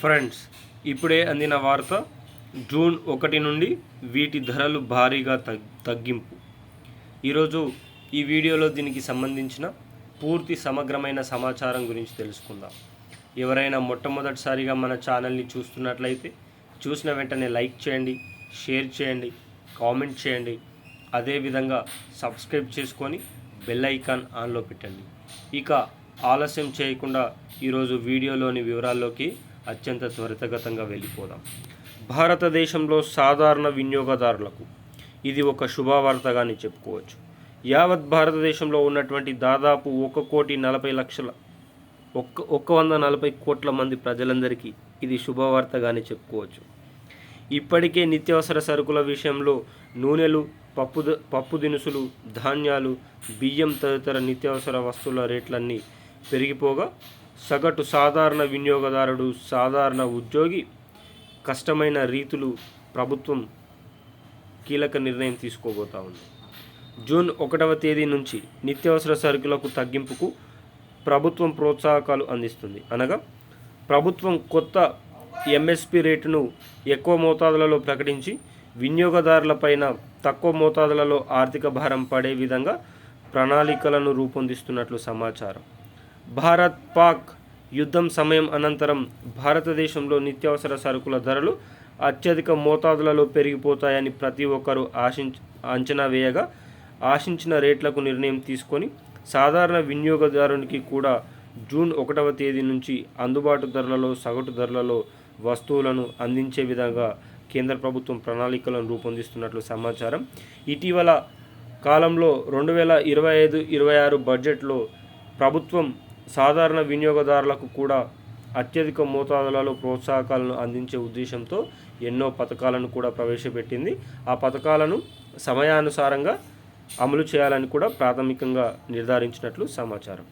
Friends ఇప్పుడే అందిన వార్త జూన్ ఒకటి నుండి వీటి ధరలు భారీగా తగ్ తగ్గింపు. ఈరోజు ఈ వీడియోలో దీనికి సంబంధించిన పూర్తి సమగ్రమైన సమాచారం గురించి తెలుసుకుందాం. ఎవరైనా మొట్టమొదటిసారిగా మన ఛానల్ని చూస్తున్నట్లయితే చూసిన వెంటనే లైక్ చేయండి షేర్ చేయండి కామెంట్ చేయండి. అదేవిధంగా సబ్స్క్రైబ్ చేసుకొని బెల్ ఐకాన్ ఆన్లో పెట్టండి. ఇక ఆలస్యం చేయకుండా ఈరోజు వీడియోలోని వివరాల్లోకి అత్యంత త్వరితగతంగా వెళ్ళిపోదాం. భారతదేశంలో సాధారణ వినియోగదారులకు ఇది ఒక శుభవార్తగాని చెప్పుకోవచ్చు. యావత్ భారతదేశంలో ఉన్నటువంటి దాదాపు ఒక కోటి నలభై లక్షల ఒక్క ఒక్క వంద నలభై కోట్ల మంది ప్రజలందరికీ ఇది శుభవార్తగానే చెప్పుకోవచ్చు. ఇప్పటికే నిత్యావసర సరుకుల విషయంలో నూనెలు పప్పు పప్పు దినుసులు ధాన్యాలు బియ్యం తదితర నిత్యావసర వస్తువుల రేట్లన్నీ పెరిగిపోగా సగటు సాధారణ వినియోగదారుడు సాధారణ ఉద్యోగి కష్టమైన రీతులు ప్రభుత్వం కీలక నిర్ణయం తీసుకోబోతా ఉంది. జూన్ ఒకటవ తేదీ నుంచి నిత్యావసర సరుకులకు తగ్గింపుకు ప్రభుత్వం ప్రోత్సాహకాలు అందిస్తుంది. అనగా ప్రభుత్వం కొత్త ఎంఎస్పి రేటును ఎక్కువ మోతాదులలో ప్రకటించి వినియోగదారులపైన తక్కువ మోతాదులలో ఆర్థిక భారం పడే విధంగా ప్రణాళికలను రూపొందిస్తున్నట్లు సమాచారం. భారత్ పాక్ యుద్ధం సమయం అనంతరం భారతదేశంలో నిత్యావసర సరుకుల ధరలు అత్యధిక మోతాదులలో పెరిగిపోతాయని ప్రతి ఒక్కరూ ఆశించ అంచనా వేయగా ఆశించిన రేట్లకు నిర్ణయం తీసుకొని సాధారణ వినియోగదారునికి కూడా జూన్ ఒకటవ తేదీ నుంచి అందుబాటు ధరలలో సగటు ధరలలో వస్తువులను అందించే విధంగా కేంద్ర ప్రభుత్వం ప్రణాళికలను రూపొందిస్తున్నట్లు సమాచారం. ఇటీవల కాలంలో రెండు వేల ఇరవై ఐదు ఇరవై ఆరు బడ్జెట్లో ప్రభుత్వం సాధారణ వినియోగదారులకు కూడా అత్యధిక మోతాదులలో ప్రోత్సాహకాలను అందించే ఉద్దేశంతో ఎన్నో పథకాలను కూడా ప్రవేశపెట్టింది. ఆ పథకాలను సమయానుసారంగా అమలు చేయాలని కూడా ప్రాథమికంగా నిర్ధారించినట్లు సమాచారం.